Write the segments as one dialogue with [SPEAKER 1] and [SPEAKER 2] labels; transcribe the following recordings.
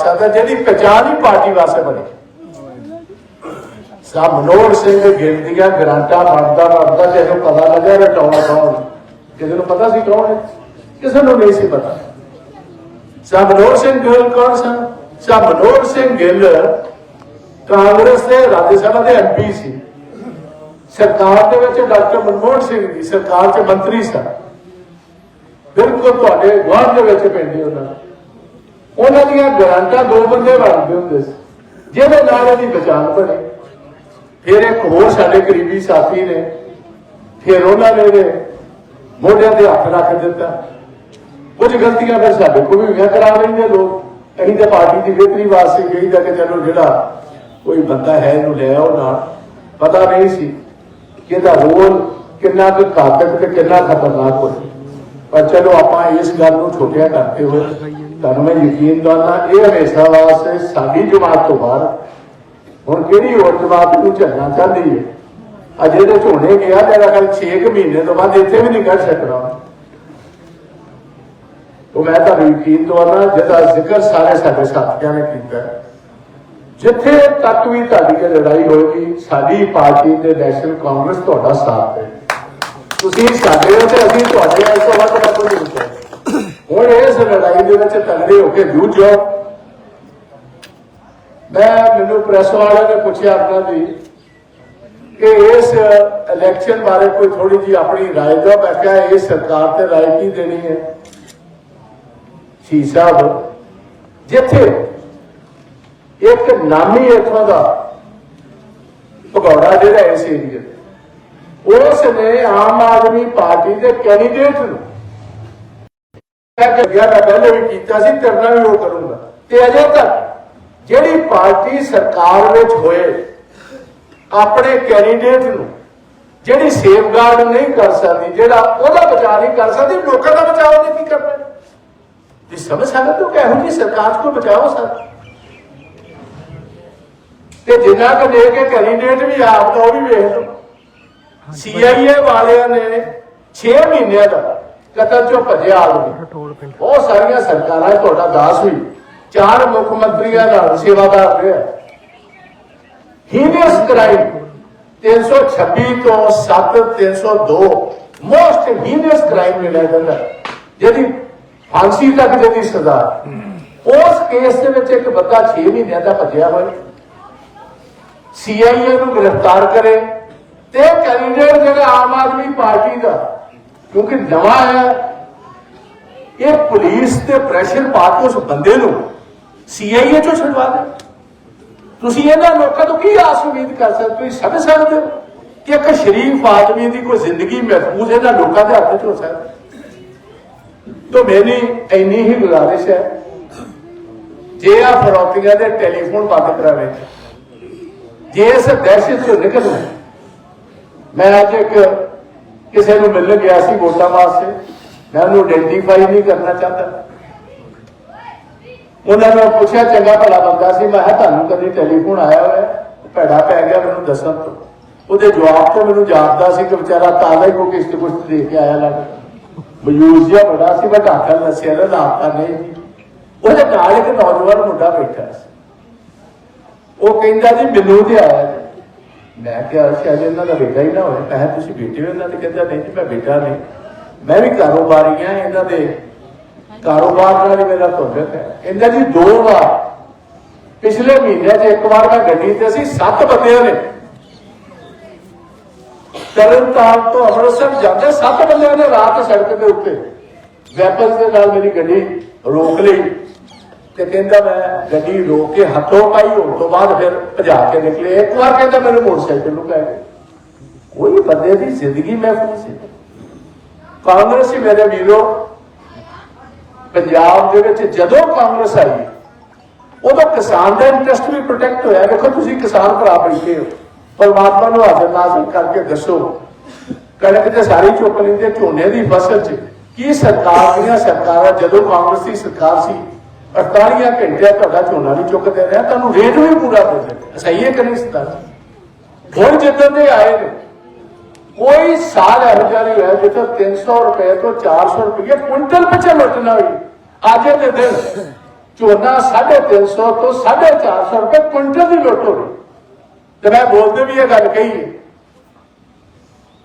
[SPEAKER 1] ਸਕਦਾ ਜਿਹਦੀ ਪਛਾਣ ਹੀ ਪਾਰਟੀ ਵਾਸਤੇ ਬਣੀ। ਸਾ ਮਨੋਹਰ ਸਿੰਘ ਗਿੱਲ ਦੀਆਂ ਗਰਾਂਟਾਂ ਬਣਦਾ ਬਣਦਾ ਜਿਹਨੂੰ ਪਤਾ ਲੱਗਿਆ ਰਟਾਉਣ ਕੌਣ ਕਿਸੇ ਨੂੰ ਪਤਾ ਸੀ ਕੌਣ ਹੈ ਕਿਸੇ ਨੂੰ ਨਹੀਂ ਸੀ ਪਤਾ। ਸਾ ਮਨੋਹਰ ਸਿੰਘ ਗਿੱਲ ਕੌਣ ਸਨ? ਸਾ ਮਨੋਹਰ ਸਿੰਘ ਗਿੱਲ ਕਾਂਗਰਸ ਦੇ ਰਾਜ ਸਭਾ ਦੇ ਐਮਪੀ ਸੀ। ਸਰਕਾਰ ਦੇ ਵਿੱਚ ਡਾਕਟਰ ਮਨਮੋਹਨ ਸਿੰਘ ਦੀ ਸਰਕਾਰ 'ਚ ਮੰਤਰੀ ਸਨ। ਬਿਲਕੁਲ ਤੁਹਾਡੇ ਗੁਆਂਢ ਦੇ ਵਿੱਚ ਪੈਂਦੇ ਉਹਨਾਂ। ਉਹਨਾਂ ਦੀਆਂ ਗਰਾਂਟਾਂ ਦੋ ਬੰਦੇ ਬਣਦੇ ਹੁੰਦੇ ਸੀ, ਜਿਹਦੇ ਨਾਲ ਇਹਦੀ ਪਛਾਣ ਬਣੀ। ਫਿਰ ਇੱਕ ਹੋਰ ਸਾਡੇ ਕਰੀਬੀ ਸਾਥੀ ਨੇ, ਫਿਰ ਉਹਨਾਂ ਨੇ ਇਹਦੇ ਮੋਢਿਆਂ ਤੇ ਹੱਥ ਰੱਖ ਦਿੱਤਾ। ਕੁਝ ਗਲਤੀਆਂ ਫਿਰ ਸਾਡੇ ਕੋਲ ਵੀ ਹੋਈਆਂ ਕਰਾ ਲੈਂਦੇ ਲੋਕ। ਅਸੀਂ ਤਾਂ ਪਾਰਟੀ ਦੀ ਬਿਹਤਰੀ ਵਾਸਤੇ ਕਹੀਦਾ ਕਿ ਚਲੋ ਜਿਹੜਾ ਕੋਈ ਬੰਦਾ ਹੈ ਇਹਨੂੰ ਲੈ ਆਓ ਨਾਲ। ਪਤਾ ਨਹੀਂ ਸੀ ਕਿ ਇਹਦਾ ਰੋਲ ਕਿੰਨਾ ਕੁ ਘਾਤਕ ਤੇ ਕਿੰਨਾ ਖਤਰਨਾਕ ਹੋਵੇ ਪਰ ਚਲੋ ਆਪਾਂ ਇਸ ਗੱਲ ਨੂੰ ਛੋਟਿਆ ਕਰਦੇ ਹੋਏ ਤੁਹਾਨੂੰ ਮੈਂ ਯਕੀਨ ਦਵਾਉਣਾ ਇਹ ਹਮੇਸ਼ਾ ਵਾਸਤੇ ਸਾਡੀ ਜਮਾਤ ਤੋਂ ਬਾਅਦ ਹੁਣ ਕਿਹੜੀ ਹੋਰ ਜਮਾਤ ਨੂੰ ਝੱਲਣਾ ਚਾਹੁੰਦੀ ਹੈ? ਅਜੇ ਦੇ ਝੋਨੇ ਗਿਆ, ਤੇਰਾ ਕੱਲ 6 ਮਹੀਨੇ ਤੋਂ ਬਾਅਦ ਇੱਥੇ ਵੀ ਨਹੀਂ ਕੱਢ ਸਕਣਾ। ਉਹ ਮੈਂ ਤੁਹਾਨੂੰ ਯਕੀਨ ਦਵਾਉਣਾ ਜਿਹਦਾ ਜ਼ਿਕਰ ਸਾਰੇ ਸਾਡੇ ਸਾਥੀਆਂ ਨੇ ਕੀਤਾ ਜਿੱਥੇ ਤੱਕ ਵੀ ਤੁਹਾਡੀ ਇਹ ਲੜਾਈ ਹੋਏਗੀ, ਸਾਡੀ ਪਾਰਟੀ ਤੇ ਨੈਸ਼ਨਲ ਕਾਂਗਰਸ ਤੁਹਾਡਾ ਸਾਥ ਹੈ ਤੁਸੀਂ ਸਾਡੇ ਹੋ ਤੇ ਅਸੀਂ ਤੁਹਾਡੇ ਇਸ ਤੋਂ ਵੱਧ ਰੱਖੋ ਨਹੀਂ ਹੁਣ ਇਸ ਲੜਾਈ ਦੇ ਵਿੱਚ ਤਗੜੇ ਹੋ ਕੇ ਜੂਝੋ ਮੈਂ ਮੈਨੂੰ ਪ੍ਰੈਸ ਵਾਲਿਆਂ ਨੇ ਪੁੱਛਿਆ ਆਪਣਾ ਜੀ ਕਿ ਇਸ ਇਲੈਕਸ਼ਨ ਬਾਰੇ ਕੋਈ ਥੋੜੀ ਜੀ ਆਪਣੀ رائے ਦਿਓ ਮੈਂ ਕਿਹਾ ਇਹ ਸਰਕਾਰ ਤੇ رائے ਕੀ ਦੇਣੀ ਹੈ ਸ਼ੀ ਸਾਹਿਬ ਜਿੱਥੇ ਇੱਕ ਨਾਮੀ ਇੱਥੋਂ ਦਾ ਭਗੌੜਾ ਜਿਹੜਾ ਇਸ ਏਰੀਆ ਉਸ ਨੇ ਆਮ ਆਦਮੀ ਪਾਰਟੀ ਦੇ ਕੈਂਡੀਡੇਟ ਨੂੰ ਮੈਂ ਕਿਹਾ ਮੈਂ ਪਹਿਲੇ ਵੀ ਕੀਤਾ ਸੀ ਕਰਨਾ ਵੀ ਉਹ ਕਰੂੰਗਾ। ਤੇ ਅਜੇ ਤੱਕ ਜਿਹੜੀ ਪਾਰਟੀ ਸਰਕਾਰ ਵਿੱਚ ਹੋਏ ਆਪਣੇ ਕੈਂਡੀਡੇਟ ਨੂੰ ਜਿਹੜੀ ਸੇਫਗਾਰਡ ਨਹੀਂ ਕਰ ਸਕਦੀ ਜਿਹੜਾ ਉਹਦਾ ਬਚਾਅ ਨਹੀਂ ਕਰ ਸਕਦੀ ਲੋਕਾਂ ਦਾ ਬਚਾਅ ਉਹਨੇ ਕੀ ਕਰਨਾ? ਜੀ ਸਮਝ ਸਕਦੇ ਹੋ ਕਿ ਇਹੋ ਸਰਕਾਰ ਕੋ ਬਚਾਓ ਸਰ ਤੇ ਜਿੰਨਾ ਕੁ ਦੇ ਕੇ ਕੈਂਡੀਡੇਟ ਵੀ ਆਪ ਦਾ ਉਹ ਵੀ ਵੇਖ ਲਓ। ਸੀਆਈਏ ਵਾਲਿਆਂ ਨੇ 6 ਮਹੀਨਿਆਂ ਦਾ ਕਤਲ ਚੋਂ ਭੱਜਿਆ ਆਦਮੀ। ਬਹੁਤ ਸਾਰੀਆਂ ਸਰਕਾਰਾਂ ਤੁਹਾਡਾ ਦਾਸ ਹੋਈ ਚਾਰ ਮੁੱਖ ਮੰਤਰੀਆਂ ਨਾਲ ਸੇਵਾਦਾਰ ਰਿਹਾ। ਹੀਨੀਅਸ ਕ੍ਰਾਈਮ 326 ਤੋਂ 7 302 ਮੋਸਟ ਹੀਨੀਅਸ ਕ੍ਰਾਈਮ ਮਿਲਿਆ ਜਾਂਦਾ। ਜਿਹਦੀ ਫਾਂਸੀ ਤੱਕ ਜਿਹਦੀ ਸਜ਼ਾ। ਉਸ ਕੇਸ ਦੇ ਵਿੱਚ ਇੱਕ ਬੰਦਾ 6 ਮਹੀਨਿਆਂ ਦਾ ਭੱਜਿਆ ਹੋਇਆ ਸੀਆਈਏ ਨੂੰ ਗ੍ਰਿਫਤਾਰ ਕਰੇ ਤੇ ਕੈਂਡੀਡੇਟ ਜਿਹੜਾ ਆਮ ਆਦਮੀ ਪਾਰਟੀ ਦਾ ਕਿਉਂਕਿ ਨਵਾਂ ਹੈ। ਇਹ ਪੁਲਿਸ ਤੇ ਪ੍ਰੈਸ਼ਰ ਪਾ ਕੇ ਉਸ ਬੰਦੇ ਨੂੰ ਸੀਆਈਏ ਚੋਂ ਛਡਵਾ ਦੇ। ਤੁਸੀਂ ਇਹਨਾਂ ਲੋਕਾਂ ਤੋਂ ਕੀ ਆਸ ਉਮੀਦ ਕਰ ਸਕਦੇ ਤੁਸੀਂ ਸਮਝ ਸਕਦੇ ਹੋ ਕਿ ਇੱਕ ਸ਼ਰੀਫ ਆਦਮੀ ਦੀ ਕੋਈ ਜ਼ਿੰਦਗੀ ਮਹਿਫੂਜ਼ ਇਹਨਾਂ ਲੋਕਾਂ ਦੇ ਹੱਥ 'ਚ ਹੋ ਸਕਦੀ ਤਾਂ ਮੇਰੀ ਇੰਨੀ ਹੀ ਗੁਜ਼ਾਰਿਸ਼ ਹੈ, ਜੇ ਆ ਫਰੋਤੀਆਂ ਦੇ ਟੈਲੀਫੋਨ ਬੰਦ ਕਰਾਵੇ, ਜੇ ਇਸ ਦਹਿਸ਼ਤ ਚੋਂ ਨਿਕਲਣਾ ਮੈਂ ਅੱਜ ਇੱਕ ਕਿਸੇ ਨੂੰ ਮਿਲਣ ਗਿਆ ਸੀ ਵੋਟਾਂ ਵਾਸਤੇ, ਮੈਂ ਉਹਨੂੰ ਆਇਡੈਂਟੀਫਾਈ ਨਹੀਂ ਕਰਨਾ ਚਾਹੁੰਦਾ। ਉਹਨਾਂ ਨੂੰ ਪੁੱਛਿਆ, ਚੰਗਾ ਭਲਾ ਬੰਦਾ ਸੀ। ਮੈਂ ਕਿਹਾ, ਤੁਹਾਨੂੰ ਕਦੀ ਟੈਲੀਫੋਨ ਆਇਆ ਹੋਇਆ? ਭੈੜਾ ਪੈ ਗਿਆ ਮੈਨੂੰ ਦੱਸਣ ਤੋਂ। ਉਹਦੇ ਜਵਾਬ ਤੋਂ ਮੈਨੂੰ ਜਾਪਦਾ ਸੀ ਕਿ ਵਿਚਾਰਾ ਤਾਜ਼ਾ ਹੀ ਕੋਈ ਕਿਸ਼ਤ ਕੁਸ਼ਤ ਦੇ ਕੇ ਆਇਆ ਲੱਗਦਾ ਮਯੂਸ ਜਿਹਾ ਬੜਾ ਸੀ, ਮੈਂ ਢਾਕਾ ਦੱਸਿਆ ਨਾ ਲਾਪਤਾ ਨਹੀਂ। ਉਹਦੇ ਨਾਲ ਇੱਕ ਨੌਜਵਾਨ ਮੁੰਡਾ ਬੈਠਾ ਸੀ। ਉਹ ਕਹਿੰਦਾ ਜੀ, ਮੈਨੂੰ ਤੇ ਆਇਆ ਮੈਂ ਕਿਹਾ ਸ਼ਾਇਦ ਇਹਨਾਂ ਦਾ ਬੇਟਾ ਹੀ ਨਾ ਹੋਵੇ ਮੈਂ ਕਿਹਾ, ਤੁਸੀਂ ਬੇਟੇ ਹੋ ਇਹਨਾਂ ਦੇ? ਕਹਿੰਦਾ, ਨਹੀਂ ਜੀ, ਮੈਂ ਬੇਟਾ ਨਹੀਂ। ਮੈਂ ਵੀ ਕਾਰੋਬਾਰੀ ਆ ਇਹਨਾਂ ਦੇ। ਕਾਰੋਬਾਰ ਨਾਲ ਮੇਰਾ ਤੁਹਾਡਾ ਹੈ ਇਹਨਾਂ ਜੀ ਦੋ ਵਾਰ, ਪਿਛਲੇ ਮਹੀਨੇ 'ਚ ਇੱਕ ਵਾਰ ਮੈਂ ਗੱਡੀ ਤੇ ਸੀ, ਸੱਤ ਬੰਦਿਆਂ ਨੇ। ਤਰਨਤਾਰਨ ਤੋਂ ਅੰਮ੍ਰਿਤਸਰ ਜਾਂਦੇ ਸੱਤ ਬੰਦਿਆਂ ਨੇ ਰਾਤ ਸੜਕ ਦੇ ਉੱਤੇ। ਵੈਪਨਸ ਦੇ ਨਾਲ ਮੇਰੀ ਗੱਡੀ ਰੋਕ ਲਈ। ਤੇ ਕਹਿੰਦਾ ਮੈਂ ਗੱਡੀ ਰੋਕ ਕੇ ਹੱਥੋਂ ਪਾਈ ਹੋਣ ਤੋਂ ਬਾਅਦ ਫਿਰ ਭਜਾ ਕੇ ਨਿਕਲੇ। ਇੱਕ ਵਾਰ ਕਹਿੰਦਾ ਮੈਨੂੰ ਮੋਟਰਸਾਈਕਲ ਨੂੰ ਲੈ ਗਏ। ਕੋਈ ਬੰਦੇ ਦੀ ਜ਼ਿੰਦਗੀ ਮਹਿਫੂਜ਼ ਸੀ। ਕਾਂਗਰਸੀ ਮੇਰੇ ਵੀਰੋ, ਪੰਜਾਬ ਦੇ ਵਿੱਚ ਜਦੋਂ ਕਾਂਗਰਸ ਆਈ, ਉਦੋਂ ਕਿਸਾਨ ਦਾ ਇੰਟਰਸਟ ਵੀ ਪ੍ਰੋਟੈਕਟ ਹੋਇਆ। ਦੇਖੋ ਤੁਸੀਂ ਕਿਸਾਨ ਭਰਾ ਬੈਠੇ ਹੋ। ਪਰਮਾਤਮਾ ਨੂੰ ਹਾਜ਼ਰ ਨਾਜ਼ਰ ਕਰਕੇ ਦੱਸੋ, ਕਣਕ ਤੇ ਸਾਰੀ ਚੁੱਕ ਲੈਂਦੇ, ਝੋਨੇ ਦੀ ਫਸਲ 'ਚ ਕੀ ਸਰਕਾਰ ਦੀਆਂ ਸਰਕਾਰਾਂ, ਜਦੋਂ ਕਾਂਗਰਸ ਦੀ ਸਰਕਾਰ ਸੀ 48 ਘੰਟੇ ਤੁਹਾਡਾ ਝੋਨਾ ਨਹੀਂ ਚੁੱਕਦੇ ਰਿਹਾ, ਤੁਹਾਨੂੰ ਰੇਟ ਵੀ ਪੂਰਾ ਦੇ ਦਿੰਦੇ। ਸਹੀ ਹੈ ਕਿ ਨਹੀਂ ਸਰਦਾਰ ਹੁਣ ਜਿੱਦਾਂ ਦੇ ਆਏ ਨੇ, ਕੋਈ ਸਾਲ ਇਹੋ ਜਿਹਾ ਨਹੀਂ ਹੋਇਆ ਜਿੱਥੇ 300 ਰੁਪਏ ਤੋਂ 400 ਰੁਪਏ ਕੁਇੰਟਲ ਪਿੱਛੇ ਲੁੱਟ ਹੋਈ। ਅੱਜ ਦੇ ਦਿਨ ਝੋਨਾ 350 ਤੋਂ 450 ਰੁਪਏ ਕੁਇੰਟਲ ਦੀ ਲੁੱਟ ਹੋ ਗਈ। ਤੇ ਮੈਂ ਬੋਲਦੇ ਵੀ ਇਹ ਗੱਲ ਕਹੀ ਹੈ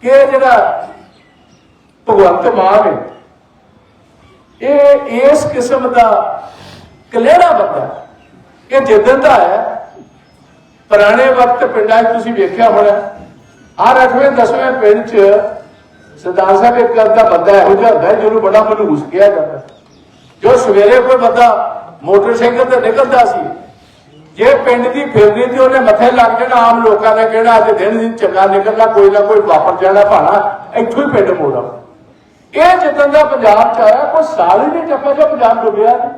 [SPEAKER 1] ਕਿ ਜਿਹੜਾ ਭਗਵੰਤ ਮਾਨ ਹੈ, ਇਹ ਇਸ ਕਿਸਮ ਦਾ ਕਲੇੜਾ ਬੰਦਾ ਇਹ ਜਿੱਦਣ ਦਾ ਹੈ, ਪੁਰਾਣੇ ਵਕਤ ਪਿੰਡਾਂ 'ਚ ਤੁਸੀਂ ਵੇਖਿਆ ਹੋਣਾ ਆ 8ਵੇਂ 10ਵੇਂ ਪਿੰਡ 'ਚ ਸਰਦਾਰ ਸਾਹਿਬ ਇੱਕ ਗੱਲ ਦਾ ਬੰਦਾ ਇਹੋ ਜਿਹਾ ਹੁੰਦਾ ਜਿਹਨੂੰ ਬੜਾ ਮਨਹੂਸ ਕਿਹਾ ਜਾਂਦਾ ਜੋ ਸਵੇਰੇ ਕੋਈ ਬੰਦਾ ਮੋਟਰਸਾਈਕਲ ਤੇ ਨਿਕਲਦਾ ਸੀ, ਜੇ ਪਿੰਡ ਦੀ ਫਿਰਨੀ ਤੇ ਉਹਨੇ ਮੱਥੇ ਲੱਗ ਜਾਣਾ ਆਮ ਲੋਕਾਂ ਨੇ ਕਿਹੜਾ ਅੱਜ ਦਿਨ ਦਿਨ ਚੰਗਾ ਨਿਕਲਦਾ, ਕੋਈ ਨਾ ਕੋਈ ਵਾਪਰ ਜਾਣਾ ਭਾਣਾ, ਇੱਥੋਂ ਹੀ ਪਿੰਡ ਮੋੜਾ। ਇਹ ਜਿੱਦਾਂ ਦਾ ਪੰਜਾਬ ਚ ਆਇਆ, ਕੋਈ ਸਾਲ ਹੀ ਨਹੀਂ ਟੱਪਿਆ, ਜੋ ਪੰਜਾਬ ਡੁੱਬਿਆ ਨਹੀਂ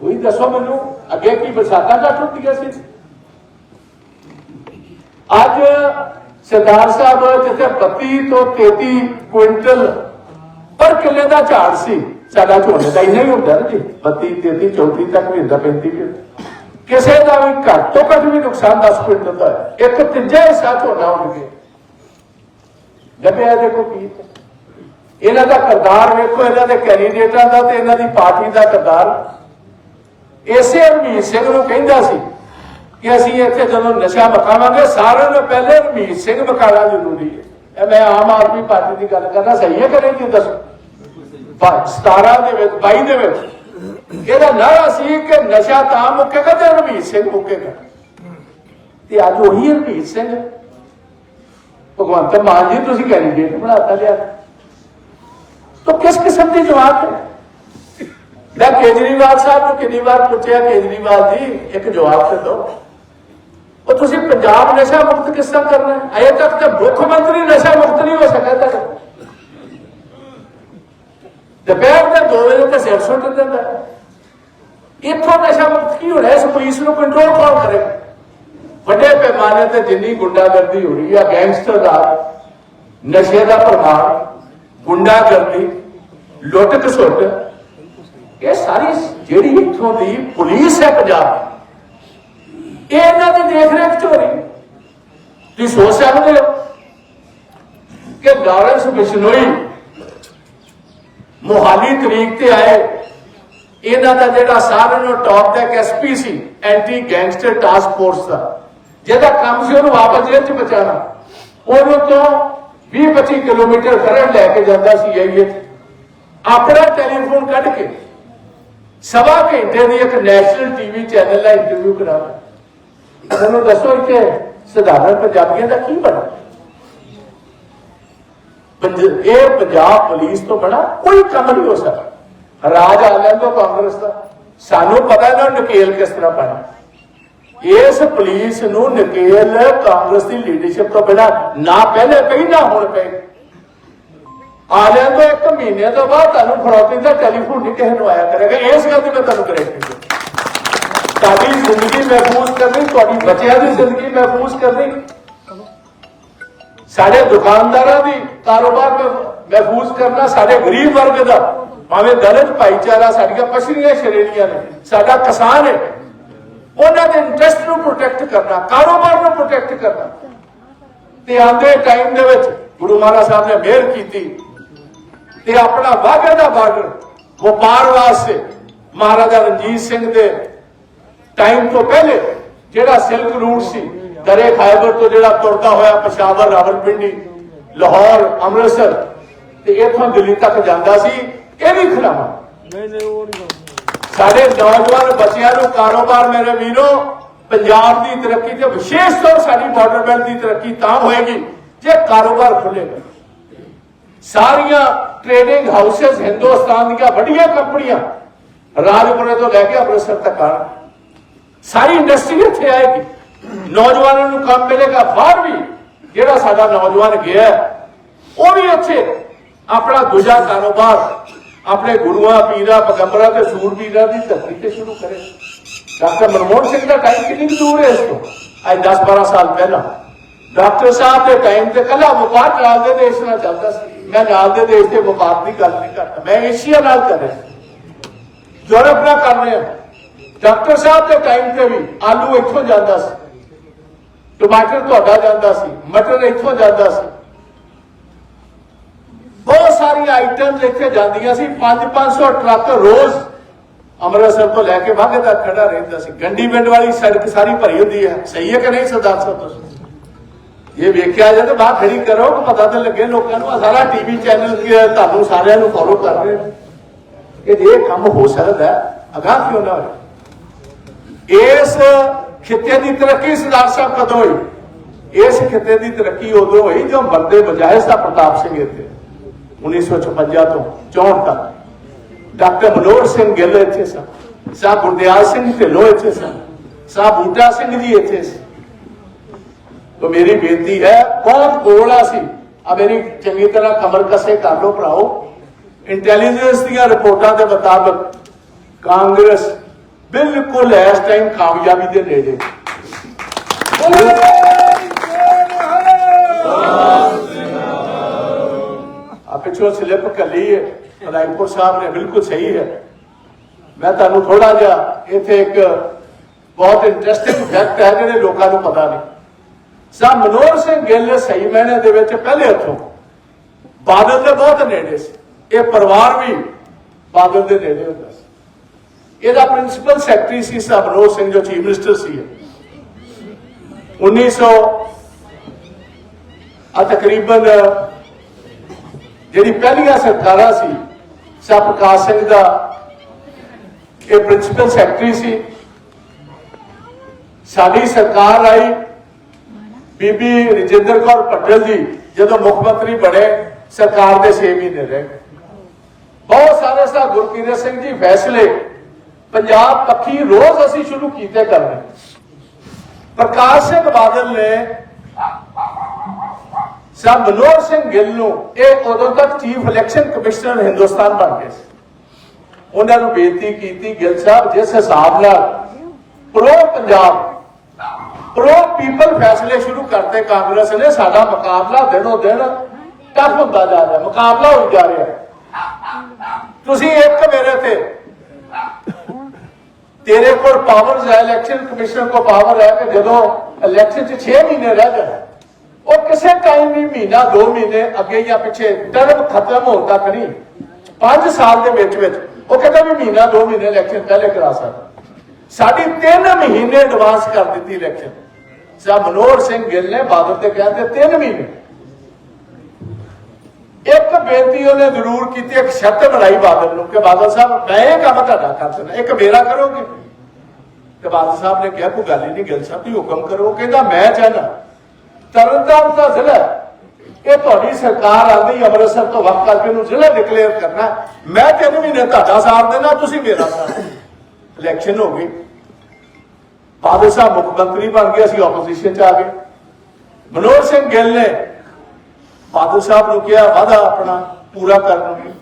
[SPEAKER 1] ਕੋਈ ਦੱਸੋ ਮੈਨੂੰ, ਅੱਗੇ ਕੀ ਬਰਸਾਤਾਂ ਦਾ ਟੁੱਟੀਆਂ ਸੀ? ਅੱਜ ਸਰਦਾਰ ਸਾਹਿਬ ਜਿੱਥੇ 32 ਤੋਂ 33 ਕੁਇੰਟਲ ਪਰ ਕਿੱਲੇ ਦਾ ਝਾੜ ਸੀ, ਸਾਡਾ ਝੋਨੇ ਦਾ ਇੰਨਾ ਹੀ ਹੁੰਦਾ ਨਾ ਜੀ। 32 33 34 ਤੱਕ ਵੀ ਹੁੰਦਾ 35 ਵੀ। ਕਿਸੇ ਦਾ ਵੀ ਘੱਟ ਤੋਂ ਘੱਟ ਵੀ ਨੁਕਸਾਨ 10 ਕੁਇੰਟਲ ਦਾ ਇੱਕ ਤੀਜਾ ਹਿੱਸਾ ਝੋਨਾ ਉੱਡ ਗਿਆ ਜਪਿਆ ਦੇਖੋ ਕੀ ਇਹਨਾਂ ਦਾ ਕਰਤਾਰ ਵੇਖੋ, ਇਹਨਾਂ ਦੇ ਕੈਂਡੀਡੇਟਾਂ ਦਾ ਤੇ ਇਹਨਾਂ ਦੀ ਪਾਰਟੀ ਦਾ ਕਰਤਾਰ ਇਸੇ ਰਮੀਤ ਸਿੰਘ ਨੂੰ ਕਹਿੰਦਾ ਸੀ ਕਿ ਅਸੀਂ ਇੱਥੇ ਜਦੋਂ ਨਸ਼ਾ ਮਕਾਵਾਂਗੇ ਸਾਰਿਆਂ ਨੂੰ ਪਹਿਲੇ ਰਮੀਤ ਸਿੰਘ ਮਕਾਣਾ ਜ਼ਰੂਰੀ ਹੈ। ਇਹ ਮੈਂ ਆਮ ਆਦਮੀ ਪਾਰਟੀ ਦੀ ਗੱਲ ਕਰਨਾ ਸਹੀ ਹੈ ਕਿ ਜੀ ਦੱਸੋ? 17 ਦੇ ਵਿੱਚ 22 ਦੇ ਵਿੱਚ। ਇਹਦਾ ਨਾਰਾ ਸੀ ਕਿ ਨਸ਼ਾ ਤਾਂ ਮੁੱਕੇਗਾ ਤੇ ਰਮੀਤ ਸਿੰਘ ਮੁੱਕੇਗਾ ਤੇ ਅੱਜ ਉਹੀ ਰਮੀਤ ਸਿੰਘ। ਭਗਵੰਤ ਮਾਨ ਜੀ, ਤੁਸੀਂ ਕੈਂਡੀਡੇਟ ਬਣਾਤਾ ਲਿਆ। ਤਾਂ ਕਿਸ ਕਿਸਮ ਦੀ ਜਵਾਬ ਹੈ? ਮੈਂ ਕੇਜਰੀਵਾਲ ਸਾਹਿਬ ਨੂੰ ਕਿੰਨੀ ਵਾਰ ਪੁੱਛਿਆ, ਕੇਜਰੀਵਾਲ ਜੀ, ਇੱਕ ਜਵਾਬ ਤੇ ਦਿਓ। ਉਹ ਤੁਸੀਂ ਪੰਜਾਬ ਨਸ਼ਾ ਮੁਕਤ ਕਿਸ ਤਰ੍ਹਾਂ ਕਰਨਾ ਹੈ? ਅਜੇ ਤੱਕ ਤਾਂ ਮੁੱਖ ਮੰਤਰੀ ਨਸ਼ਾ ਮੁਕਤ ਨਹੀਂ ਹੋ ਸਕਿਆ ਤੱਕ। ਦੁਪਹਿਰ ਦੇ 2 ਵਜੇ ਤੇ ਸਿਰ ਸੁੱਟ ਦਿੰਦਾ ਇੱਥੋਂ ਨਸ਼ਾ ਮੁਕਤ ਕੀ ਹੋਣਾ ਇਸ ਪੁਲਿਸ ਨੂੰ ਕੰਟਰੋਲ ਕੌਣ ਕਰੇ? ਵੱਡੇ ਪੈਮਾਨੇ ਤੇ ਜਿੰਨੀ ਗੁੰਡਾਗਰਦੀ ਹੋ ਰਹੀ ਹੈ ਗੈਂਗਸਟਰ ਦਾ, ਨਸ਼ੇ ਦਾ ਪ੍ਰਭਾਵ ਗੁੰਡਾਗਰਦੀ ਲੁੱਟ ਖਸੁੱਟ ਇਹ ਸਾਰੀ ਜਿਹੜੀ ਇੱਥੋਂ ਦੀ ਪੁਲਿਸ ਹੈ ਪੰਜਾਬ ਦੀ, ਇਹ ਇਹਨਾਂ ਦੀ ਦੇਖ ਰੇਖ ਚ ਹੋ ਰਹੀ। ਤੁਸੀਂ ਸੋਚ ਸਕਦੇ ਹੋ ਕਿ ਲਾਰੈਂਸ ਬਿਸ਼ਨੋਈ ਮੋਹਾਲੀ ਤਰੀਕ ਤੇ ਆਏ। ਇਹਨਾਂ ਦਾ ਜਿਹੜਾ ਸਾਰਿਆਂ ਨੂੰ ਟੌਪ ਦਾ ਐਸਪੀ ਸੀ ਐਂਟੀ ਗੈਂਗਸਟਰ ਟਾਸਕ ਫੋਰਸ ਦਾ। ਜਿਹਦਾ ਕੰਮ ਸੀ ਉਹਨੂੰ ਵਾਪਸ ਜੇਲ੍ਹ ਚ ਬਚਾਉਣਾ ਉਹਨੂੰ ਤੋਂ 20-25 ਕਿਲੋਮੀਟਰ ਖਰੜ ਲੈ ਕੇ ਜਾਂਦਾ ਸੀ ਇਹ ਆਪਣਾ ਟੈਲੀਫੋਨ ਕੱਢ ਕੇ ਸਵਾ ਘੰਟੇ ਦੀ ਇੱਕ ਨੈਸ਼ਨਲ ਟੀਵੀ ਚੈਨਲ ਦਾ ਇੰਟਰਵਿਊ ਕਰਾਵਾ ਮੈਨੂੰ ਦੱਸੋ ਇੱਥੇ ਸਧਾਰਨ ਪੰਜਾਬੀਆਂ ਦਾ ਕੀ ਬਣਾ? ਇਹ ਪੰਜਾਬ ਪੁਲਿਸ ਤੋਂ ਬੜਾ ਕੋਈ ਕੰਮ ਨਹੀਂ ਹੋ ਸਕਦਾ। ਰਾਜ ਆ ਲੈਣ ਤੋਂ ਕਾਂਗਰਸ ਦਾ। ਸਾਨੂੰ ਪਤਾ ਇਹਨਾਂ ਨਕੇਲ ਕਿਸ ਤਰ੍ਹਾਂ ਪਾਣਾ ਇਸ ਪੁਲਿਸ ਨੂੰ ਨਕੇਲ ਕਾਂਗਰਸ ਦੀ ਲੀਡਰਸ਼ਿਪ ਤੋਂ ਬਿਨਾ ਨਾ ਪਹਿਲੇ ਪਈ ਨਾ ਹੁਣ ਪਈ ਆ ਲੈਣ ਤੋਂ ਇੱਕ ਮਹੀਨੇ ਤੋਂ ਬਾਅਦ ਤੁਹਾਨੂੰ ਫਰੋਤੀ ਦਾ ਟੈਲੀਫੋਨ ਨਹੀਂ ਕਿਸੇ ਨੂੰ ਆਇਆ ਕਰੇਗਾ। ਇਸ ਗੱਲ ਦੀ ਮੈਂ ਤੁਹਾਨੂੰ ਕਰੈਕਟ ਤੁਹਾਡੀ ਜ਼ਿੰਦਗੀ ਮਹਿਫੂਜ਼ ਕਰਨੀ, ਤੁਹਾਡੀ ਬੱਚਿਆਂ ਦੀ ਜ਼ਿੰਦਗੀ ਮਹਿਫੂਜ਼ ਕਰਨੀ। ਸਾਡੇ ਦੁਕਾਨਦਾਰਾਂ ਦੀ ਕਾਰੋਬਾਰ ਮਹਿਫੂਜ਼ ਕਰਨਾ ਸਾਡੇ ਗਰੀਬ ਵਰਗ ਦਾ। ਭਾਵੇਂ ਦਲਿਤ ਭਾਈਚਾਰਾ ਸਾਡੀਆਂ ਪਛੜੀਆਂ ਸ਼੍ਰੇਣੀਆਂ ਨੇ, ਸਾਡਾ ਕਿਸਾਨ ਹੈ। ਉਹਨਾਂ ਦੇ ਇੰਟਰਸਟ ਨੂੰ ਪ੍ਰੋਟੈਕਟ ਕਰਨਾ, ਕਾਰੋਬਾਰ ਨੂੰ ਪ੍ਰੋਟੈਕਟ ਕਰਨਾ। ਤੇ ਆਂਦੇ ਟਾਈਮ ਦੇ ਵਿੱਚ ਗੁਰੂ ਮਹਾਰਾਜ ਸਾਹਿਬ ਨੇ ਮਿਹਰ ਕੀਤੀ। ਤੇ ਆਪਣਾ ਵਾਘੇ ਦਾ ਬਾਰਡਰ ਵਪਾਰ ਵਾਸਤੇ ਮਹਾਰਾਜਾ ਰਣਜੀਤ ਸਿੰਘ ਦੇ ਟਾਈਮ ਤੋਂ ਪਹਿਲੇ ਜਿਹੜਾ ਸਿਲਕ ਰੂਟ ਸੀ ਦਰੇ ਖਾਈਬਰ ਤੋਂ ਜਿਹੜਾ ਤੁਰਦਾ ਹੋਇਆ ਪਸ਼ਾਵਰ ਰਾਵਲਪਿੰਡੀ ਲਾਹੌਰ ਅੰਮ੍ਰਿਤਸਰ ਤੇ ਇੱਥੋਂ ਦਿੱਲੀ ਤੱਕ ਜਾਂਦਾ ਸੀ ਇਹ ਵੀ ਖਿਲਾਵਾ
[SPEAKER 2] ਨਹੀਂ ਨਹੀਂ ਉਹ ਨਹੀਂ
[SPEAKER 1] ਸਾਡੇ ਨੌਜਵਾਨ ਬੱਚਿਆਂ ਨੂੰ ਕਾਰੋਬਾਰ ਮੇਰੇ ਵੀਰੋ ਪੰਜਾਬ ਦੀ ਤਰੱਕੀ ਤੇ ਵਿਸ਼ੇਸ਼ ਤੌਰ ਸਾਡੀ ਬਾਰਡਰ ਬੈਲਟ ਦੀ ਤਰੱਕੀ ਤਾਂ ਹੋਏਗੀ ਜੇ ਕਾਰੋਬਾਰ ਖੁੱਲੇਗਾ ਸਾਰੀਆਂ ਟ੍ਰੇਡਿੰਗ ਹਾਊਸਸ ਹਿੰਦੁਸਤਾਨ ਦੀਆਂ ਵੱਡੀਆਂ ਕੰਪਨੀਆਂ ਰਾਜਪੁਰੇ ਤੋਂ ਲੈ ਕੇ ਅੰਮ੍ਰਿਤਸਰ ਤੱਕ ਆਣ ਸਾਰੀ ਇੰਡਸਟਰੀ ਇੱਥੇ ਆਏਗੀ। ਨੌਜਵਾਨਾਂ ਨੂੰ ਕੰਮ ਮਿਲੇਗਾ, ਬਾਹਰ ਵੀ ਜਿਹੜਾ ਸਾਡਾ ਨੌਜਵਾਨ ਗਿਆ ਉਹ ਵੀ ਇੱਥੇ ਆਪਣਾ ਦੂਜਾ ਕਾਰੋਬਾਰ, ਆਪਣੇ ਗੁਰੂਆਂ, ਪੀਰਾਂ, ਪੈਗੰਬਰਾਂ ਤੇ ਸੂਰਬੀਰਾਂ ਦੀ ਧਰਤੀ ਤੇ ਸ਼ੁਰੂ ਕਰੇ। ਡਾਕਟਰ ਮਨਮੋਹਨ ਸਿੰਘ ਦਾ ਟਾਈਮ ਕਿੰਨੀ ਦੂਰ ਹੈ ਇਸ ਤੋਂ? ਅੱਜ 10 12 ਸਾਲ ਪਹਿਲਾਂ। ਡਾਕਟਰ ਸਾਹਿਬ ਦੇ ਟਾਈਮ ਤੇ ਕੱਲਾ ਵਪਾਰ ਨਾਲ ਦੇ ਦੇਸ਼ ਨਾਲ ਚੱਲਦਾ ਸੀ। ਮੈਂ ਨਾਲ ਦੇ ਦੇਸ਼ ਦੇ ਵਪਾਰ ਦੀ ਗੱਲ ਨਹੀਂ ਕਰਦਾ। ਮੈਂ ਏਸ਼ੀਆ ਨਾਲ ਕਰ ਰਿਹਾ। ਯੂਰਪ ਨਾਲ ਕਰ ਰਿਹਾ। ਡਾਕਟਰ ਸਾਹਿਬ ਦੇ ਟਾਈਮ ਤੇ ਵੀ ਆਲੂ ਇੱਥੋਂ ਜਾਂਦਾ ਸੀ। ਟਮਾਟਰ ਤੁਹਾਡਾ ਜਾਂਦਾ ਸੀ। ਮਟਰ ਇੱਥੋਂ ਜਾਂਦਾ ਸੀ। ਬਹੁਤ ਸਾਰੀਆਂ ਆਈਟਮਸ ਇੱਥੇ ਜਾਂਦੀਆਂ ਸੀ। 5-500 ਟਰੱਕ ਰੋਜ਼ ਅੰਮ੍ਰਿਤਸਰ ਤੋਂ ਲੈ ਕੇ ਵਾਘੇ ਤੱਕ ਖੜਾ ਰਹਿੰਦਾ ਸੀ। ਗੰਡੀ ਪਿੰਡ ਵਾਲੀ ਸੜਕ ਸਾਰੀ ਭਰੀ ਹੁੰਦੀ ਹੈ। ਸਹੀ ਹੈ ਕਿ ਨਹੀਂ ਸਰਦਾਰ ਸਾਹਿਬ? ਤੁਸੀਂ ਇਹ ਵੇਖਿਆ ਜੇ ਤਾਂ ਬਾਹਰ ਖੜੀ ਕਰੋ ਕਿ ਪਤਾ ਤਾਂ ਲੱਗੇ ਲੋਕਾਂ ਨੂੰ ਆਹ ਸਾਰਾ ਟੀਵੀ ਚੈਨਲ ਤੁਹਾਨੂੰ ਸਾਰਿਆਂ ਨੂੰ ਫੋਲੋ ਕਰ ਰਹੇ ਨੇ। ਕਿ ਇਹ ਕੰਮ ਹੋ ਸਕਦਾ ਹੈ, ਅਗਾਂਹ ਕਿਉਂ ਨਾ ਹੋਏ? ਇਸ ਖਿੱਤੇ ਦੀ ਤਰੱਕੀ ਸਰਦਾਰ ਸਾਹਿਬ ਕਦੋਂ ਹੋਈ? ਇਸ ਖਿੱਤੇ ਦੀ ਤਰੱਕੀ ਉਦੋਂ ਹੋਈ ਜੋ ਬੰਦੇ ਬਜਾਏ ਸਾ ਪ੍ਰਤਾਪ ਸਿੰਘ ਇੱਥੇ 1956 ਤੋਂ 64 ਤੱਕ। ਡਾਕਟਰ ਮਨੋਹਰ ਸਿੰਘ ਗਿੱਲ ਇੱਥੇ ਸਨ ਸ਼ਾਹ ਗੁਰਦਿਆਲ ਸਿੰਘ ਢਿੱਲੋਂ ਇੱਥੇ ਸਨ ਸ਼ਾਹ ਬੂਟਾ ਸਿੰਘ ਜੀ ਇੱਥੇ ਸੀ ਤੋ ਮੇਰੀ ਬੇਨਤੀ ਹੈ ਬਹੁਤ ਕੋਲਾ ਸੀ? ਆ ਮੇਰੀ ਚੰਗੀ ਤਰ੍ਹਾਂ ਕਮਰ ਕਸੇ ਕਰ ਲਓ ਭਰਾਓ। ਇੰਟੈਲੀਜੈਂਸ ਦੀਆਂ ਰਿਪੋਰਟਾਂ ਦੇ ਮੁਤਾਬਕ ਕਾਂਗਰਸ ਬਿਲਕੁਲ ਇਸ ਟਾਈਮ ਕਾਮਯਾਬੀ ਦੇ ਨੇੜੇ ਆ ਪਿੱਛੋਂ ਸਲਿੱਪ ਕੱਲੀ ਹੈ ਰਾਏਪੁਰ ਸਾਹਿਬ ਨੇ ਬਿਲਕੁਲ ਸਹੀ ਹੈ ਮੈਂ ਤੁਹਾਨੂੰ ਥੋੜਾ ਜਿਹਾ ਇੱਥੇ ਇੱਕ ਬਹੁਤ ਇੰਟਰਸਟਿੰਗ ਫੈਕਟ ਹੈ, ਜਿਹੜੇ ਲੋਕਾਂ ਨੂੰ ਪਤਾ ਨਹੀਂ ਸਾ ਮਨੋਹਰ ਸਿੰਘ ਗਿੱਲ ਸਹੀ ਮੈਨੇ ਦੇ ਵਿੱਚ ਪਹਿਲੇ ਹੱਥੋਂ ਬਾਦਲ ਦੇ ਬਹੁਤ ਨੇੜੇ ਸੀ। ਇਹ ਪਰਿਵਾਰ ਵੀ ਬਾਦਲ ਦੇ ਨੇੜੇ ਹੁੰਦਾ ਸੀ। ਇਹਦਾ ਪ੍ਰਿੰਸੀਪਲ ਸੈਕਟਰੀ ਸੀ ਸਾ ਮਨੋਹਰ ਸਿੰਘ, ਜੋ ਚੀਫ ਮਿਨਿਸਟਰ ਸੀ 1900 ਆ ਤਕਰੀਬਨ ਜਿਹੜੀ ਪਹਿਲੀਆਂ ਸਰਕਾਰਾਂ ਸੀ, ਸਾ ਪ੍ਰਕਾਸ਼ ਸਿੰਘ ਦਾ ਇਹ ਪ੍ਰਿੰਸੀਪਲ ਸੈਕਟਰੀ ਸੀ। ਸਾਡੀ ਸਰਕਾਰ ਆਈ। ਬੀਬੀ ਰਜਿੰਦਰ ਕੌਰ ਪਟੇਲ ਜੀ ਜਦੋਂ ਮੁੱਖ ਮੰਤਰੀ ਬਣੇ, ਸਰਕਾਰ ਦੇ 6 ਮਹੀਨੇ ਰਹੇ ਬਹੁਤ ਸਾਰੇ ਸਾ ਗੁਰਕੀਰਤ ਸਿੰਘ ਜੀ ਫੈਸਲੇ ਪੰਜਾਬ ਪੱਖੀ ਰੋਜ਼ ਅਸੀਂ ਸ਼ੁਰੂ ਕੀਤੇ ਕਰਨੇ। ਪ੍ਰਕਾਸ਼ ਸਿੰਘ ਬਾਦਲ ਨੇ ਸਾ ਮਨੋਹਰ ਸਿੰਘ ਗਿੱਲ ਨੂੰ ਇਹ ਉਦੋਂ ਤੱਕ ਚੀਫ ਇਲੈਕਸ਼ਨ ਕਮਿਸ਼ਨਰ ਹਿੰਦੁਸਤਾਨ ਬਣ ਗਏ ਸੀ। ਉਹਨਾਂ ਨੂੰ ਬੇਨਤੀ ਕੀਤੀ ਗਿੱਲ ਸਾਹਿਬ, ਜਿਸ ਹਿਸਾਬ ਨਾਲ ਪ੍ਰੋ ਪੰਜਾਬ ਪ੍ਰੋ ਪੀਪਲ ਫੈਸਲੇ ਸ਼ੁਰੂ ਕਰਤੇ ਕਾਂਗਰਸ ਨੇ, ਸਾਡਾ ਮੁਕਾਬਲਾ ਦਿਨੋ ਦਿਨ ਟਫ ਹੁੰਦਾ ਜਾ ਰਿਹਾ, ਮੁਕਾਬਲਾ ਹੋ ਜਾ ਰਿਹਾ। ਤੁਸੀਂ ਇੱਕ ਮੇਰੇ ਤੇ, ਤੇਰੇ ਕੋਲ ਪਾਵਰਸ ਹੈ ਇਲੈਕਸ਼ਨ ਕਮਿਸ਼ਨ ਕੋ ਪਾਵਰ ਹੈ ਕਿ ਜਦੋਂ ਇਲੈਕਸ਼ਨ 'ਚ 6 ਮਹੀਨੇ ਰਹਿ ਜਾਣ, ਉਹ ਕਿਸੇ ਟਾਈਮ ਵੀ ਮਹੀਨਾ 2 ਮਹੀਨੇ ਅੱਗੇ ਜਾਂ ਪਿੱਛੇ ਟਰਮ ਖਤਮ ਹੋਣ ਤੱਕ ਨਹੀਂ। 5 ਸਾਲ ਦੇ ਵਿੱਚ ਵਿੱਚ, ਉਹ ਕਹਿੰਦਾ ਵੀ ਮਹੀਨਾ 2 ਮਹੀਨੇ ਇਲੈਕਸ਼ਨ ਪਹਿਲੇ ਕਰਾ ਸਕਦਾ। ਸਾਡੀ 3 ਮਹੀਨੇ ਐਡਵਾਂਸ ਕਰ ਦਿੱਤੀ ਇਲੈਕਸ਼ਨ ਸਾ ਮਨੋਹਰ ਸਿੰਘ ਗਿੱਲ ਨੇ ਬਾਦਲ ਤੇ ਕਹਿੰਦੇ 3 ਮਹੀਨੇ। ਇੱਕ ਬੇਨਤੀ ਉਹਨੇ ਜ਼ਰੂਰ ਕੀਤੀ, ਇੱਕ ਸ਼ਰਤ ਬਣਾਈ ਬਾਦਲ ਨੂੰ ਕਿ ਬਾਦਲ ਸਾਹਿਬ, ਮੈਂ ਇਹ ਕੰਮ ਤੁਹਾਡਾ ਕਰ ਦੇਣਾ ਇੱਕ ਮੇਰਾ ਕਰੋਗੇ? ਤੇ ਬਾਦਲ ਸਾਹਿਬ ਨੇ ਕਿਹਾ, ਕੋਈ ਗੱਲ ਹੀ ਨਹੀਂ, ਗਿੱਲ ਸਾਹਿਬ ਤੁਸੀਂ ਹੁਕਮ ਕਰੋ ਕਹਿੰਦਾ, ਮੈਂ ਚਾਹਨਾ ਤਰਨਤਾਰਨ ਦਾ ਜ਼ਿਲ੍ਹਾ ਇਹ ਤੁਹਾਡੀ ਸਰਕਾਰ ਆਂਦੀ ਅੰਮ੍ਰਿਤਸਰ ਤੋਂ ਵਕਤ ਕਰਕੇ ਨੂੰ ਜ਼ਿਲ੍ਹਾ ਡਿਕਲੇਅਰ ਕਰਨਾ ਮੈਂ ਤਿੰਨ ਮਹੀਨੇ ਤੁਹਾਡਾ ਸਾਥ ਦੇਣਾ, ਤੁਸੀਂ ਮੇਰਾ ਸਾਥ ਇਲੈਕਸ਼ਨ ਹੋ ਗਈ। ਬਾਦਲ ਸਾਹਿਬ ਮੁੱਖ ਮੰਤਰੀ ਬਣ ਗਏ, ਅਸੀਂ ਆਪੋਜੀਸ਼ਨ ਚ ਆ ਗਏ। ਮਨੋਹਰ ਸਿੰਘ ਗਿੱਲ ਨੇ ਬਾਦਲ ਸਾਹਿਬ ਨੂੰ ਕਿਹਾ ਵਾਦਾ ਆਪਣਾ ਪੂਰਾ ਕਰਨ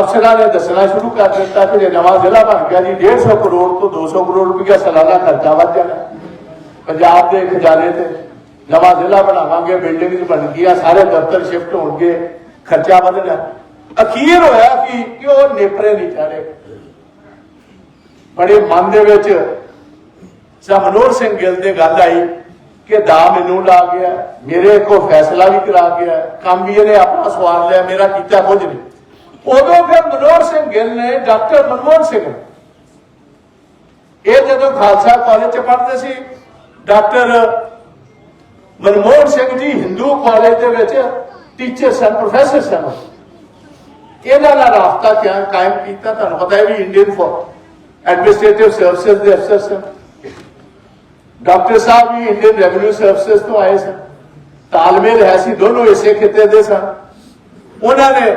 [SPEAKER 1] ਅਫਸਰਾਂ ਨੇ ਦੱਸਣਾ ਸ਼ੁਰੂ ਕਰ ਦਿੱਤਾ ਕਿ ਨਵਾਂ ਜ਼ਿਲ੍ਹਾ ਬਣ ਗਿਆ ਜੀ 150 ਕਰੋੜ ਤੋਂ 200 ਕਰੋੜ ਰੁਪਇਆ ਸਾਲਾਨਾ ਖਰਚਾ ਵੱਧ ਜਾਣਾ। ਪੰਜਾਬ ਦੇ ਖਜ਼ਾਨੇ ਤੇ ਨਵਾਂ ਜ਼ਿਲ੍ਹਾ ਬਣਾਵਾਂਗੇ ਬਿਲਡਿੰਗਸ ਬਣ ਗਈਆਂ, ਸਾਰੇ ਦਫ਼ਤਰ ਸ਼ਿਫਟ ਹੋਣਗੇ, ਖਰਚਾ ਵਧਣਾ। ਅਖੀਰ ਹੋਇਆ ਕਿ? ਕਿ ਉਹ ਨੇਪਰੇ ਨਹੀਂ ਚਾੜੇ ਬੜੇ ਮਨ ਦੇ ਵਿੱਚ ਸਾ ਮਨੋਹਰ ਸਿੰਘ ਗਿੱਲ ਦੇ ਗੱਲ ਆਈ ਕਿ ਦਾ ਮੈਨੂੰ ਲਾ ਗਿਆ, ਮੇਰੇ ਕੋ ਫੈਸਲਾ ਵੀ ਕਰਾ ਗਿਆ, ਕੰਮ ਵੀ ਇਹਨੇ ਆਪਣਾ ਸਵਾਰ ਲਿਆ, ਮੇਰਾ ਕੀਤਾ ਕੁਝ ਨਹੀਂ। ਉਦੋਂ ਫਿਰ ਮਨੋਹਰ ਸਿੰਘ ਗਿੱਲ ਨੇ ਡਾਕਟਰ ਮਨਮੋਹਨ ਸਿੰਘ ਇਹ ਜਦੋਂ ਖਾਲਸਾ ਕਾਲਜ ਚ ਪੜ੍ਹਦੇ ਸੀ, ਡਾਕਟਰ ਮਨਮੋਹਨ ਸਿੰਘ ਜੀ ਹਿੰਦੂ ਕਾਲਜ ਦੇ ਵਿੱਚ ਟੀਚਰ ਸਨ ਪ੍ਰੋਫੈਸਰ ਸਨ। ਇਹਨਾਂ ਨਾਲ ਰਾਬਤਾ ਕਾਇਮ ਕੀਤਾ, ਤੁਹਾਨੂੰ ਪਤਾ ਹੈ ਵੀ ਇੰਡੀਅਨ ਫੋਰ ਐਡਮਿਨਿਸਟ੍ਰੇਟਿਵ ਸਰਵਿਸਿਜ਼ ਦੇ ਅਫਸਰ ਸਨ। ਡਾਕਟਰ ਸਾਹਿਬ ਵੀ ਇੰਡੀਅਨ ਰੈਵਨਿਊ ਸਰਵਿਸਿਜ਼ ਤੋਂ ਆਏ ਸਨ। ਤਾਲਮੇਲ ਹੈ ਸੀ, ਦੋਨੋਂ ਇਸੇ ਖਿੱਤੇ ਦੇ ਸਨ। ਉਹਨਾਂ ਨੇ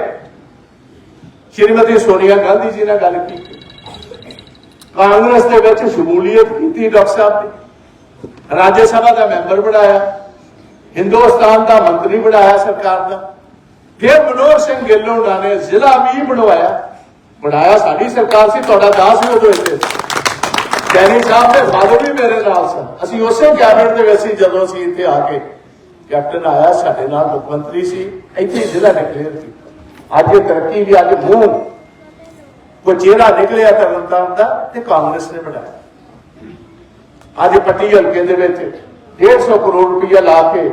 [SPEAKER 1] ਸ਼੍ਰੀਮਤੀ ਸੋਨੀਆ ਗਾਂਧੀ ਜੀ ਨਾਲ ਗੱਲ ਕੀਤੀ। ਕਾਂਗਰਸ ਦੇ ਵਿੱਚ ਸ਼ਮੂਲੀਅਤ ਕੀਤੀ ਡਾਕਟਰ ਸਾਹਿਬ ਨੇ। ਰਾਜ ਸਭਾ ਦਾ ਮੈਂਬਰ ਬਣਾਇਆ। ਹਿੰਦੁਸਤਾਨ ਦਾ ਮੰਤਰੀ ਬਣਾਇਆ ਸਰਕਾਰ ਦਾ। ਫਿਰ ਮਨੋਹਰ ਸਿੰਘ ਗਿੱਲ ਉਹਨਾਂ ਨੇ ਜ਼ਿਲ੍ਹਾ ਵੀ ਬਣਵਾਇਆ। ਬਣਾਇਆ ਸਾਡੀ ਸਰਕਾਰ ਸੀ, ਤੁਹਾਡਾ ਦਾਸ ਵੀ ਉਦੋਂ ਇੱਥੇ ਕੈਨੀ ਸਾਹਿਬ ਦੇ ਫਾਦਰ ਵੀ ਮੇਰੇ ਨਾਲ ਸਨ। ਅਸੀਂ ਉਸੇ ਕੈਬਨਿਟ ਦੇ ਵਿੱਚ ਸੀ, ਜਦੋਂ ਅਸੀਂ ਇੱਥੇ ਆ ਕੇ ਕੈਪਟਨ ਆਇਆ, ਸਾਡੇ ਨਾਲ ਮੁੱਖ ਮੰਤਰੀ ਸੀ, ਇੱਥੇ ਜ਼ਿਲ੍ਹਾ ਡਿਕਲੇਅਰ ਕੀਤਾ ਅੱਜ ਇਹ ਤਰੱਕੀ ਵੀ, ਅੱਜ ਮੂੰਹ ਕੋ ਚਿਹਰਾ ਨਿਕਲਿਆ ਤਰਨਤਾਰਨ ਦਾ ਤੇ ਕਾਂਗਰਸ ਨੇ ਬਣਾਇਆ। ਅੱਜ ਪੱਟੀ ਹਲਕੇ ਦੇ ਵਿੱਚ 150 ਕਰੋੜ ਰੁਪਇਆ ਲਾ ਕੇ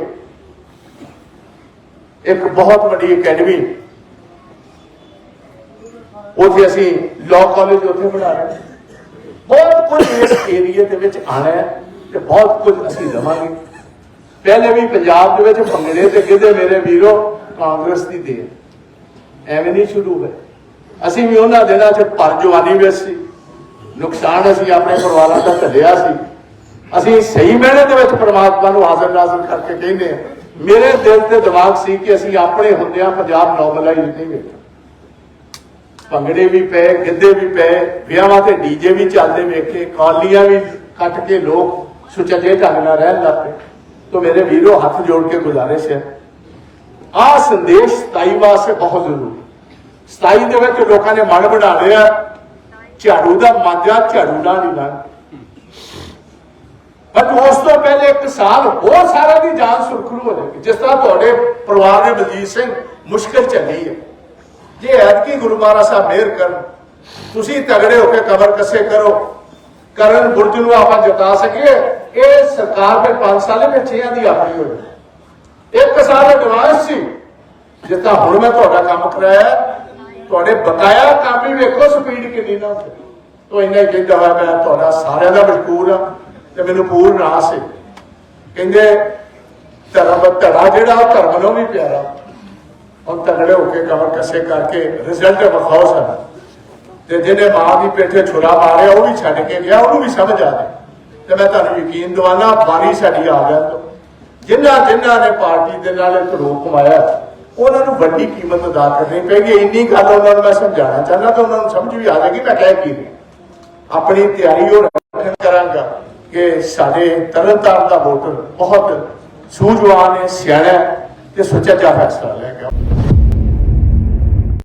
[SPEAKER 1] ਇੱਕ ਬਹੁਤ ਵੱਡੀ ਅਕੈਡਮੀ ਉੱਥੇ ਅਸੀਂ ਲਾਅ ਕਾਲਜ ਉੱਥੇ ਬਣਾ ਰਹੇ ਨੇ। ਬਹੁਤ ਕੁਝ ਇਸ ਏਰੀਏ ਦੇ ਵਿੱਚ ਆਣਾ ਹੈ ਤੇ ਬਹੁਤ ਕੁਝ ਅਸੀਂ ਦੇਵਾਂਗੇ। ਪਹਿਲੇ ਵੀ ਪੰਜਾਬ ਦੇ ਵਿੱਚ ਭੰਗੜੇ ਤੇ ਗਿੱਧੇ ਮੇਰੇ ਵੀਰੋ, ਕਾਂਗਰਸ ਦੀ ਦੇ ਐਵੇਂ ਨਹੀਂ ਸ਼ੁਰੂ ਹੋਏ। ਅਸੀਂ ਵੀ ਉਹਨਾਂ ਦਿਨਾਂ 'ਚ ਪਰ ਜਵਾਨੀ ਵਿੱਚ ਸੀ। ਨੁਕਸਾਨ ਅਸੀਂ ਆਪਣੇ ਪਰਿਵਾਰਾਂ ਦਾ ਢੱਲਿਆ ਸੀ। ਅਸੀਂ ਸਹੀ ਮੈਨੇ ਦੇ ਵਿੱਚ ਪ੍ਰਮਾਤਮਾ ਨੂੰ ਹਾਜ਼ਰ ਨਾਜ਼ਰ ਕਰਕੇ ਕਹਿੰਦੇ ਹਾਂ। ਮੇਰੇ ਦਿਲ ਤੇ ਦਿਮਾਗ ਸੀ ਕਿ ਅਸੀਂ ਆਪਣੇ ਹੁੰਦਿਆਂ ਪੰਜਾਬ ਨੋਰਮਲਾਈਜ਼ ਨਹੀਂ ਵੇਖਣਾ ਭੰਗੜੇ ਵੀ ਪਏ, ਗਿੱਧੇ ਵੀ ਪਏ, ਵਿਆਹਾਂ ਤੇ ਡੀਜੇ ਵੀ ਚੱਲਦੇ ਵੇਖੇ ਕਾਲੀਆਂ ਵੀ ਕੱਟ ਕੇ ਲੋਕ ਸੁਚੱਜੇ ਢੰਗ ਨਾਲ ਰਹਿਣ ਲੱਗ ਪਏ। ਤੋ ਮੇਰੇ ਵੀਰੋ, ਹੱਥ ਜੋੜ ਕੇ ਗੁਜ਼ਾਰਿਸ਼ ਹੈ। ਆਹ ਸੰਦੇਸ਼ 27 ਵਾਸਤੇ ਬਹੁਤ ਜ਼ਰੂਰੀ 27 ਦੇ ਵਿੱਚ ਲੋਕਾਂ ਨੇ ਮਨ ਬਣਾ ਲਿਆ, ਝਾੜੂ ਦਾ ਮਾਂਜਾ ਝਾੜੂ ਨਾਲ ਨਹੀਂ ਲੰਘ ਬਟ ਉਸ ਤੋਂ ਪਹਿਲੇ ਇੱਕ ਸਾਲ ਹੋਰ ਸਾਰਾ ਦੀ ਜਾਨ ਸੁਰਖਰੂ ਹੋ ਜਾਏਗੀ। ਜਿਸ ਤਰ੍ਹਾਂ ਤੁਹਾਡੇ ਪਰਿਵਾਰ ਨੇ ਬਲਜੀਤ ਸਿੰਘ ਮੁਸ਼ਕਲ ਚੱਲੀ ਹੈ। ਜੇ ਐਤਕੀ ਗੁਰੂ ਮਹਾਰਾਜ ਸਾਹਿਬ ਮਿਹਰ ਕਰਨ, ਤੁਸੀਂ ਤਗੜੇ ਹੋ ਕੇ ਕਬਰ ਕੱਸੇ ਕਰੋ, ਕਰਨ ਬੁਰਜ ਨੂੰ ਆਪਾਂ ਜਿਤਾ ਸਕੀਏ, ਇਹ ਸਰਕਾਰ ਦੇ 5 ਸਾਲੇ ਵਿੱਚ ਛੇਆਂ ਦੀ ਆਪਣੀ ਹੋਈ। ਇੱਕ ਸਾਲ ਐਡਵਾਂਸ ਸੀ। ਜਿੱਦਾਂ ਹੁਣ ਮੈਂ ਤੁਹਾਡਾ ਕੰਮ ਕਰਾਇਆ, ਤੁਹਾਡੇ ਬਕਾਇਆ ਕੰਮ ਵੀ ਵੇਖੋ ਸਪੀਡ ਕਿੰਨੀ ਨਾ ਤੋ ਇੰਨਾ ਹੀ ਕਹਿੰਦਾ ਹੋਇਆ, ਮੈਂ ਤੁਹਾਡਾ ਸਾਰਿਆਂ ਦਾ ਮਸ਼ਕੂਰ ਆ ਤੇ ਮੈਨੂੰ ਪੂਰਨ ਆਸ ਹੈ। ਕਹਿੰਦੇ ਧਰਮ, ਧੜਾ ਜਿਹੜਾ ਉਹ ਧਰਮ ਨੂੰ ਵੀ ਪਿਆਰਾ। ਔਰ ਤਗੜੇ ਹੋ ਕੇ ਕਮਰ ਕੱਸੇ ਕਰਕੇ ਰਿਜ਼ਲਟ ਵਿਖਾਓ ਸਾਡਾ ਤੇ ਜਿਹਨੇ ਮਾਂ ਦੀ ਪੇਠੇ ਛੁਰਾ ਮਾਰਿਆ, ਉਹ ਵੀ ਛੱਡ ਕੇ ਗਿਆ, ਉਹਨੂੰ ਵੀ ਸਮਝ ਆ ਗਈ। ਤੇ ਮੈਂ ਤੁਹਾਨੂੰ ਯਕੀਨ ਦਿਵਾਨਾ ਬਾਰੀ ਸਾਡੀ ਆ ਗਿਆ ਜਿਨ੍ਹਾਂ ਜਿਨ੍ਹਾਂ ਨੇ ਪਾਰਟੀ ਦੇ ਨਾਲ ਇੱਕ ਰੋਕ ਕਮਾਇਆ, ਉਹਨਾਂ ਨੂੰ ਵੱਡੀ ਕੀਮਤ ਅਦਾ ਕਰਨੀ ਪੈਗੀ। ਇੰਨੀ ਗੱਲ ਉਹਨਾਂ ਨੂੰ ਮੈਂ ਸਮਝਾਉਣਾ ਚਾਹੁੰਦਾ ਤਾਂ ਉਹਨਾਂ ਨੂੰ ਸਮਝ ਵੀ ਆ ਜਾਏਗੀ, ਮੈਂ ਕਹਿ ਕੀ ਰਿਹਾ। ਆਪਣੀ ਤਿਆਰੀ ਉਹ ਕਰਾਂਗਾ ਕਿ ਸਾਡੇ ਤਰਨਤਾਰਨ ਦਾ ਵੋਟਰ ਬਹੁਤ ਸੂਝਵਾਨ ਹੈ, ਸਿਆਣਾ ਤੇ ਸੁਚੱਜਾ ਫੈਸਲਾ ਲੈ ਗਿਆ